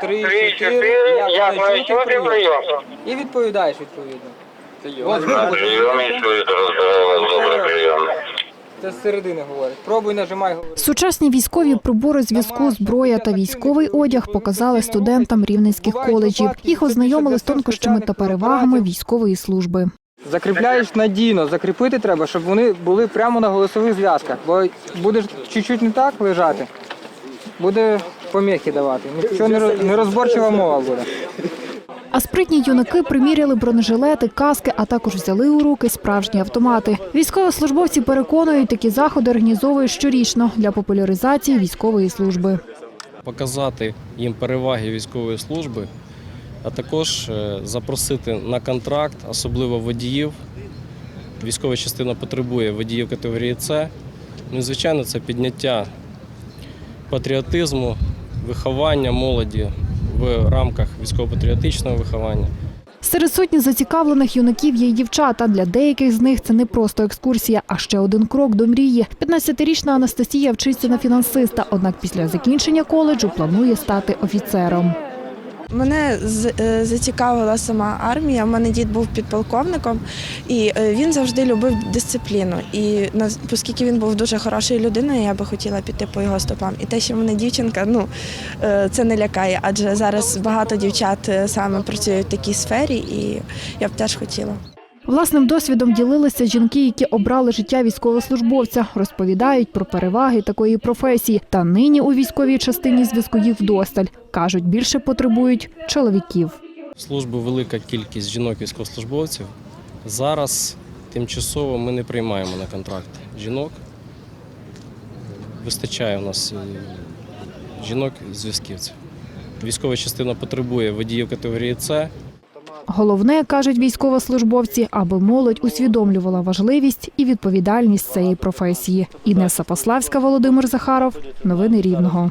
3, 3, 4, 4, як на чути прийом. І відповідаєш відповідно. Добре прийом. Це з середини говорить. Пробуй, нажимай, говори. Сучасні військові прибори зв'язку, зброя та військовий одяг показали студентам рівненських коледжів. Їх ознайомили з тонкощами та перевагами військової служби. Закріпляєш надійно, закріпити треба, щоб вони були прямо на голосових зв'язках. Бо будеш чуть-чуть не так лежати, буде поміхи давати. Нічого не нерозборчива мова буде. А спритні юнаки приміряли бронежилети, каски, а також взяли у руки справжні автомати. Військовослужбовці переконують, такі заходи організовують щорічно для популяризації військової служби. показати їм переваги військової служби, а також е, запросити на контракт, особливо водіїв. Військова частина потребує водіїв категорії С. Ну звичайно, це підняття патріотизму, виховання молоді в рамках військово-патріотичного виховання. Серед сотні зацікавлених юнаків є й дівчата. Для деяких з них це не просто екскурсія, а ще один крок до мрії. 15-річна Анастасія вчиться на фінансиста, однак після закінчення коледжу планує стати офіцером. Мене е, зацікавила сама армія. У мене дід був підполковником, і е, він завжди любив дисципліну. І на- оскільки він був дуже хорошою людиною, я би хотіла піти по його стопам. І те, що мене дівчинка, ну е, це не лякає, адже зараз багато дівчат саме працюють в такій сфері, і я б теж хотіла. Власним досвідом ділилися жінки, які обрали життя військовослужбовця, розповідають про переваги такої професії. Та нині у військовій частині зв'язку їх вдосталь. Кажуть, більше потребують чоловіків. Служби велика кількість жінок військовослужбовців. Зараз тимчасово ми не приймаємо на контракт жінок. Вистачає у нас е, жінок зв'язківців. Військова частина потребує водіїв категорії С. Головне, кажуть військовослужбовці, аби молодь усвідомлювала важливість і відповідальність цієї професії. Інеса Пославська, Володимир Захаров. Новини Рівного.